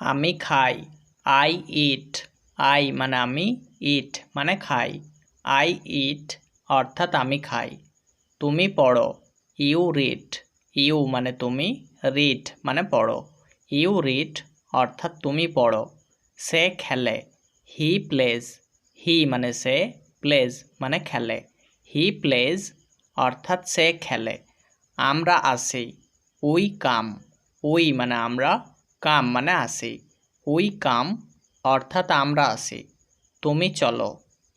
আমি খাই। I eat I মানে আমি ইট মানে খাই। আই ইট অর্থাৎ আমি খাই। তুমি পড়ো। ইউ রিড ইউ মানে তুমি রিড মানে পড়ো। ইউ রিড অর্থাৎ তুমি পড়ো। সে খেলে। হি প্লেজ হি মানে সে প্লেজ মানে খেলে। হি প্লেজ অর্থাৎ সে খেলে। আমরা আসি। উই কাম উই মানে আমরা কাম মানে আসি উই কাম অর্থাৎ আমরা আসি তুমি চলো।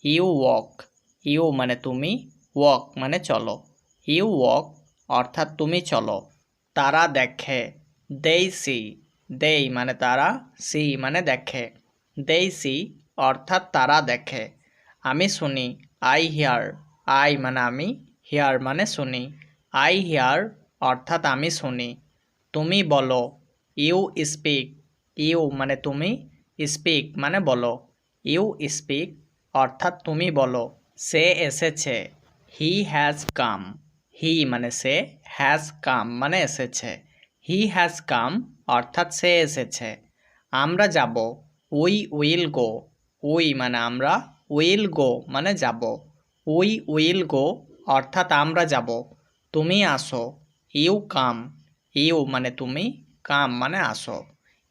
ইউ ওয়াক ইউ মানে তুমি ওয়াক মানে চলো। ইউ ওয়াক অর্থাৎ তুমি চলো। তারা দেখে। দেই সি দেই মানে তারা সি মানে দেখে। দেই সি অর্থাৎ তারা দেখে। আমি শুনি। আই হিয়ার আই মানে আমি হিয়ার মানে শুনি। আই হিয়ার অর্থাৎ আমি শুনি। তুমি বলো। ইউ স্পিক, ইউ মানে তুমি, স্পিক মানে বলো। ইউ স্পিক অর্থাৎ তুমি বলো, সে এসেছে, হি হ্যাজ কাম। হি মানে সে, হ্যাজ কাম মানে এসেছে, হি হ্যাজ কাম অর্থাৎ সে এসেছে। আমরা যাব, উই উইল গো, উই মানে আমরা, উইল গো মানে যাব, উই উইল গো অর্থাৎ আমরা যাব, তুমি আসো, ইউ কাম, ইউ মানে তুমি কাম মানে আসো।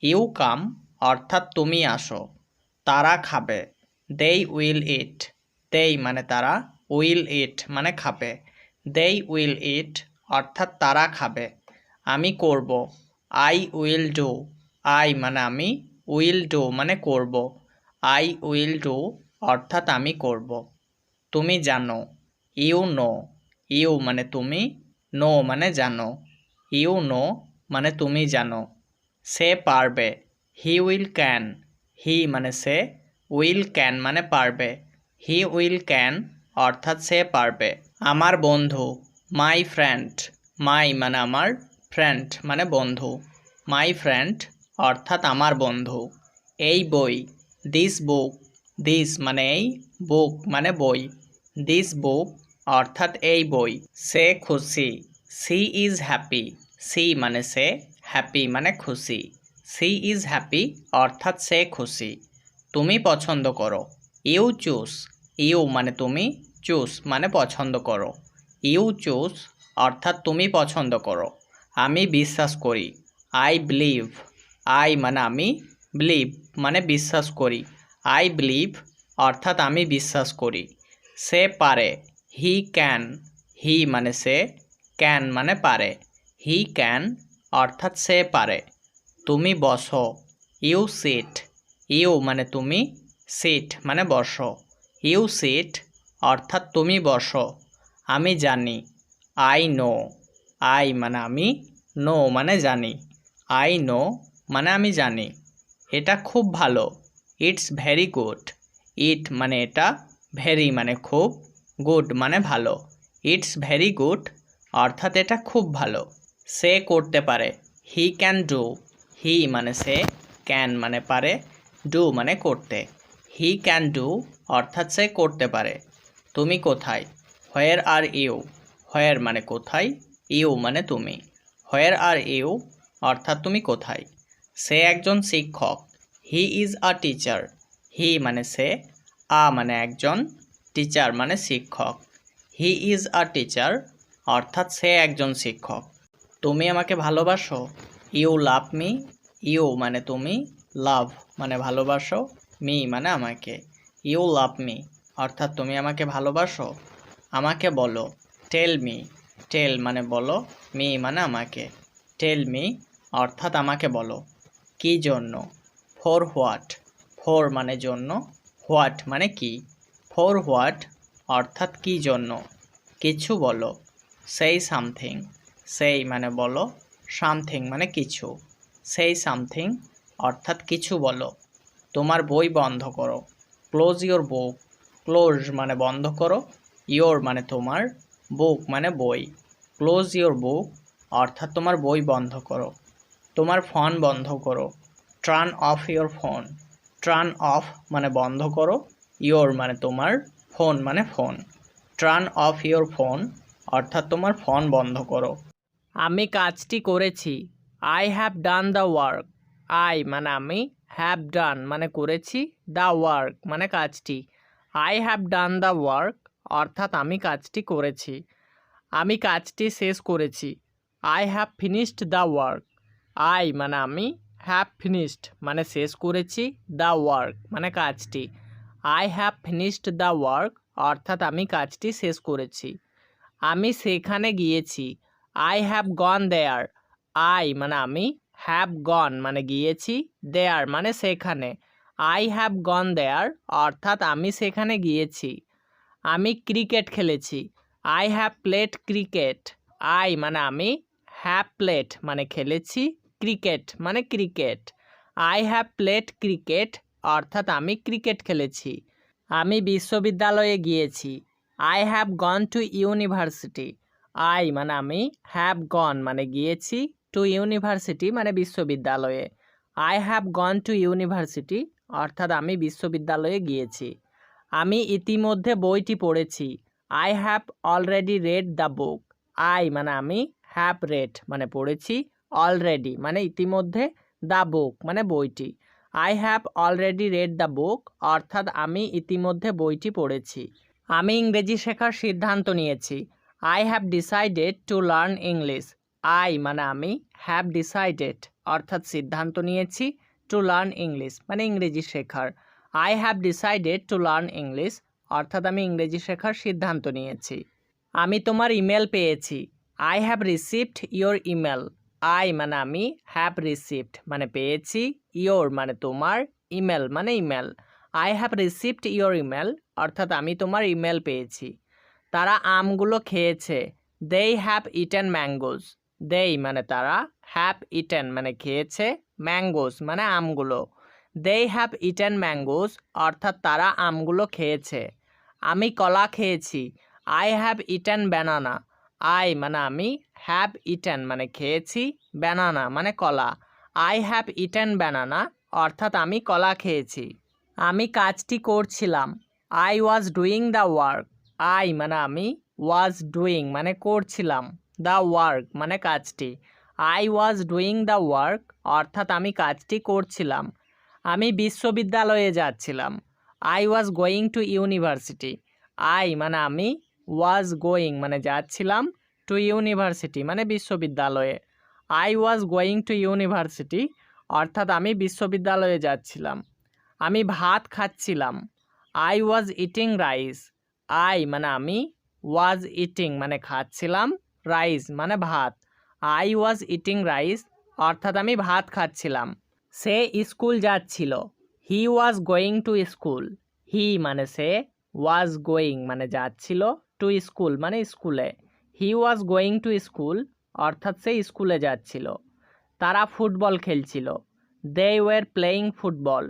ইউ কাম, অর্থাৎ তুমি আসো। তারা খাবে। দেই উইল ইট দেই মানে তারা উইল ইট মানে খাবে। দেই উইল ইট অর্থাৎ তারা খাবে। আমি করব। আই উইল ডু আই মানে আমি উইল ডু মানে করব। আই উইল ডু অর্থাৎ আমি করব। তুমি জানো। ইউ নো ইউ মানে তুমি নো মানে জানো। ইউ নো মানে তুমি জানো। সে পারবে। হি উইল ক্যান হি মানে সে উইল ক্যান মানে পারবে। হি উইল ক্যান অর্থাৎ সে পারবে। আমার বন্ধু মাই ফ্রেন্ড মাই মানে আমার ফ্রেন্ড মানে বন্ধু। মাই ফ্রেন্ড অর্থাৎ আমার বন্ধু। এই বই দিস বুক দিস মানে এই বুক মানে বই। দিস বুক অর্থাৎ এই বই। সে খুশি। সি ইজ হ্যাপি সি মানে সে হ্যাপি মানে খুশি। সি ইজ হ্যাপি, অর্থাৎ সে খুশি। তুমি পছন্দ করো। You choose. ইউ মানে তুমি, চুজ মানে পছন্দ করো। ইউ চুজ, অর্থাৎ তুমি পছন্দ করো। আমি বিশ্বাস করি। I believe. আই মানে আমি বিলিভ মানে বিশ্বাস করি। আই বিলিভ, অর্থাৎ আমি বিশ্বাস করি। সে পারে। He can. হি মানে সে, ক্যান মানে পারে। হি ক্যান অর্থাৎ সে পারে। তুমি বসো। ইউ সিট ইউ মানে তুমি সিট মানে বসো। ইউ সিট অর্থাৎ তুমি বসো। আমি জানি। আই নো আই মানে আমি নো মানে জানি। আই নো মানে আমি জানি। এটা খুব ভালো। ইটস ভেরি গুড ইট মানে এটা ভেরি মানে খুব গুড মানে ভালো। ইটস ভেরি গুড অর্থাৎ এটা খুব ভালো। সে করতে পারে। হি ক্যান ডু হি মানে সে ক্যান মানে পারে। ডু মানে করতে। হি ক্যান ডু অর্থাৎ সে করতে পারে। তুমি কোথায়? হোয়ার আর ইউ হোয়ার মানে কোথায়? ইউ মানে তুমি। হোয়ার আর ইউ অর্থাৎ তুমি কোথায়? সে একজন শিক্ষক। He is a teacher he মানে সে। আ মানে একজন টিচার মানে শিক্ষক। হি ইজ আ টিচার অর্থাৎ সে একজন শিক্ষক। তুমি আমাকে ভালোবাসো। You love me. ইউ মানে তুমি। লাভ মানে ভালোবাসো। মি মানে আমাকে। You love me. অর্থাৎ তুমি আমাকে ভালোবাসো। আমাকে বলো। Tell me. টেল মানে বলো। মি মানে আমাকে। টেল মি অর্থাৎ আমাকে বলো। কি জন্য? For what. ফর মানে জন্য। হোয়াট মানে কি? ফর হোয়াট অর্থাৎ কি জন্য? কিছু বলো। সেই সামথিং সেই মানে বলো সামথিং মানে কিছু। সেই সামথিং অর্থাৎ কিছু বলো। তোমার বই বন্ধ করো। Close your book. ক্লোজ মানে বন্ধ করো। ইয়োর মানে তোমার বুক মানে বই। ক্লোজ ইয়োর বুক অর্থাৎ তোমার বই বন্ধ করো। তোমার ফোন বন্ধ করো। Turn off your phone. Turn off মানে বন্ধ করো। ইয়োর মানে তোমার ফোন মানে phone. Turn off your phone অর্থাৎ তোমার ফোন বন্ধ করো। আমি কাজটি করেছি। I have done the work I মানে আমি হ্যাভ ডান মানে করেছি। দ্য ওয়ার্ক মানে কাজটি। I have done the work অর্থাৎ আমি কাজটি করেছি। আমি কাজটি শেষ করেছি। I have finished the work I মানে আমি হ্যাভ ফিনিশড মানে শেষ করেছি। দ্য ওয়ার্ক মানে কাজটি। I have finished the work অর্থাৎ আমি কাজটি শেষ করেছি। আমি সেখানে গিয়েছি। I have gone there I মানে আমি হ্যাভ গন মানে গিয়েছি দেয়ার মানে সেখানে। আই হ্যাভ গন দেয়ার অর্থাৎ আমি সেখানে গিয়েছি। আমি ক্রিকেট খেলেছি। I have played cricket I মানে আমি হ্যাভ প্লেট মানে খেলেছি ক্রিকেট মানে cricket I have played cricket অর্থাৎ আমি ক্রিকেট খেলেছি। আমি বিশ্ববিদ্যালয়ে গিয়েছি। I have gone to university I মানে আমি হ্যাভ গন মানে গিয়েছি টু ইউনিভার্সিটি মানে বিশ্ববিদ্যালয়ে। I have gone to university অর্থাৎ আমি বিশ্ববিদ্যালয়ে গিয়েছি। আমি ইতিমধ্যে বইটি পড়েছি। I have already read the book I মানে আমি হ্যাভ রেড মানে পড়েছি অলরেডি মানে ইতিমধ্যে দ্য বুক মানে বইটি। I have already read the book অর্থাৎ আমি ইতিমধ্যে বইটি পড়েছি। আমি ইংরেজি শেখার সিদ্ধান্ত নিয়েছি। I have decided to learn English I মানে আমি হ্যাভ ডিসাইডেড অর্থাৎ সিদ্ধান্ত নিয়েছি টু লার্ন ইংলিশ মানে ইংরেজি শেখার। I have decided to learn English অর্থাৎ আমি ইংরেজি শেখার সিদ্ধান্ত নিয়েছি। আমি তোমার ইমেল পেয়েছি। I have received your email I মানে আমি হ্যাভ রিসিভড মানে পেয়েছি ইয়োর মানে তোমার ইমেল মানে email I have received your email অর্থাৎ আমি তোমার ইমেল পেয়েছি। তারা আমগুলো খেয়েছে। দেই হ্যাভ ইটেন ম্যাঙ্গোজ দেই মানে তারা হ্যাভ ইটেন মানে খেয়েছে ম্যাঙ্গোজ মানে আমগুলো। দেই হ্যাভ ইটেন ম্যাঙ্গোজ অর্থাৎ তারা আমগুলো খেয়েছে। আমি কলা খেয়েছি। I have eaten banana I মানে আমি হ্যাভ ইটেন মানে খেয়েছি ব্যানানা মানে কলা। আই হ্যাভ ইটেন ব্যানানা অর্থাৎ আমি কলা খেয়েছি। আমি কাজটি করছিলাম। I was doing the work I মানে আমি ওয়াজ ডুইং মানে করছিলাম দ্য ওয়ার্ক মানে কাজটি। I was doing the work অর্থাৎ আমি কাজটি করছিলাম। আমি বিশ্ববিদ্যালয়ে যাচ্ছিলাম। I was going to university I মানে আমি ওয়াজ গোয়িং মানে যাচ্ছিলাম টু ইউনিভার্সিটি মানে বিশ্ববিদ্যালয়ে। I was going to university অর্থাৎ আমি বিশ্ববিদ্যালয়ে যাচ্ছিলাম। আমি ভাত খাচ্ছিলাম। I was eating rice I মানে আমি ওয়াজ ইটিং মানে খাচ্ছিলাম রাইস মানে ভাত। আই ওয়াজ ইটিং রাইস অর্থাৎ আমি ভাত খাচ্ছিলাম। সে স্কুল যাচ্ছিল। He was going to school he মানে সে ওয়াজ গোয়িং মানে যাচ্ছিল টু স্কুল মানে স্কুলে he was going to school অর্থাৎ সে স্কুলে যাচ্ছিল। তারা ফুটবল খেলছিল। দে ওয়ার প্লেয়িং ফুটবল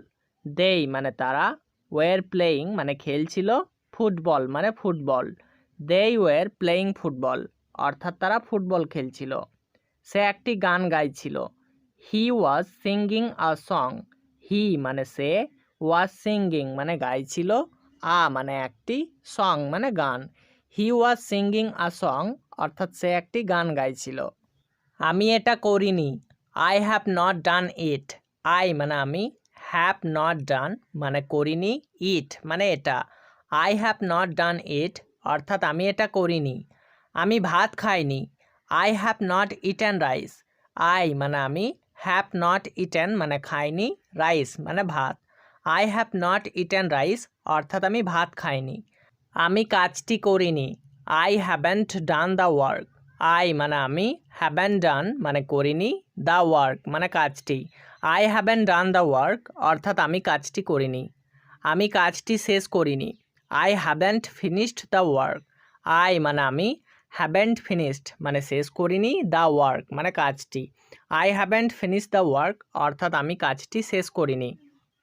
দেই মানে তারা ওয়ার প্লেয়িং মানে খেলছিল। ফুটবল মানে ফুটবল। দেই ওয়ার প্লেয়িং ফুটবল অর্থাৎ তারা ফুটবল খেলছিল। সে একটি গান গাইছিল। হি ওয়াজ সিঙ্গিং আ সং হি মানে সে ওয়াজ সিঙ্গিং মানে গাইছিল। আ মানে একটি সং মানে গান। হি ওয়াজ সিঙ্গিং আ সং অর্থাৎ সে একটি গান গাইছিল। আমি এটা করিনি। I have not done it I মানে আমি হ্যাভ নট ডান মানে করিনি ইট মানে এটা। I have not done it অর্থাৎ আমি এটা করিনি। আমি ভাত খাইনি। I have not eaten rice I মানে আমি হ্যাভ নট ইটেন মানে খাইনি রাইস মানে ভাত। I have not eaten rice অর্থাৎ আমি ভাত খাইনি। আমি কাজটি করিনি। I haven't done the work I মানে আমি হ্যাভেন ডান মানে করিনি দ্য ওয়ার্ক মানে কাজটি। I haven't done the work অর্থাৎ আমি কাজটি করিনি। আমি কাজটি শেষ করিনি। I haven't finished the work I মানে আমি হ্যাভেন্ট ফিনিশড মানে শেষ করিনি দ্য ওয়ার্ক মানে কাজটি। I haven't finish the work অর্থাৎ আমি কাজটি শেষ করিনি।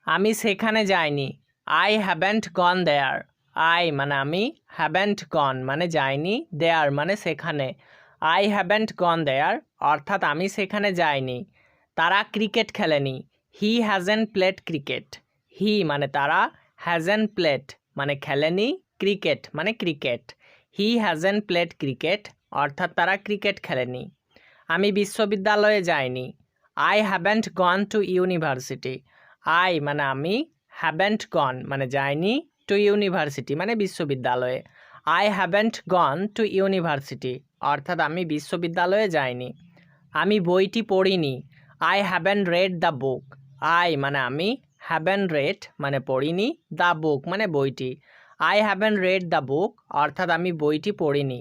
আমি সেখানে যাইনি। I haven't gone there I মানে আমি হ্যাভেন্ট গন মানে যাইনি দেয়ার মানে সেখানে। আই হ্যাভেন্ট গন দেয়ার অর্থাৎ আমি সেখানে যাইনি। তারা ক্রিকেট খেলেনি। He hasn't played cricket he মানে তারা হ্যাজেন প্লেড মানে খেলেনি ক্রিকেট মানে cricket. He hasn't played cricket অর্থাৎ তারা ক্রিকেট খেলেনি। আমি বিশ্ববিদ্যালয়ে যাইনি। I haven't gone to university I মানে আমি হ্যাভেন্ট গন মানে যাইনি টু ইউনিভার্সিটি মানে বিশ্ববিদ্যালয়ে। I haven't gone to university অর্থাৎ আমি বিশ্ববিদ্যালয়ে যাইনি। আমি বইটি পড়িনি। I haven't read the book I মানে আমি হ্যাভেন রেড মানে পড়িনি দ্য বুক মানে বইটি। I haven't read the book অর্থাৎ আমি বইটি পড়িনি।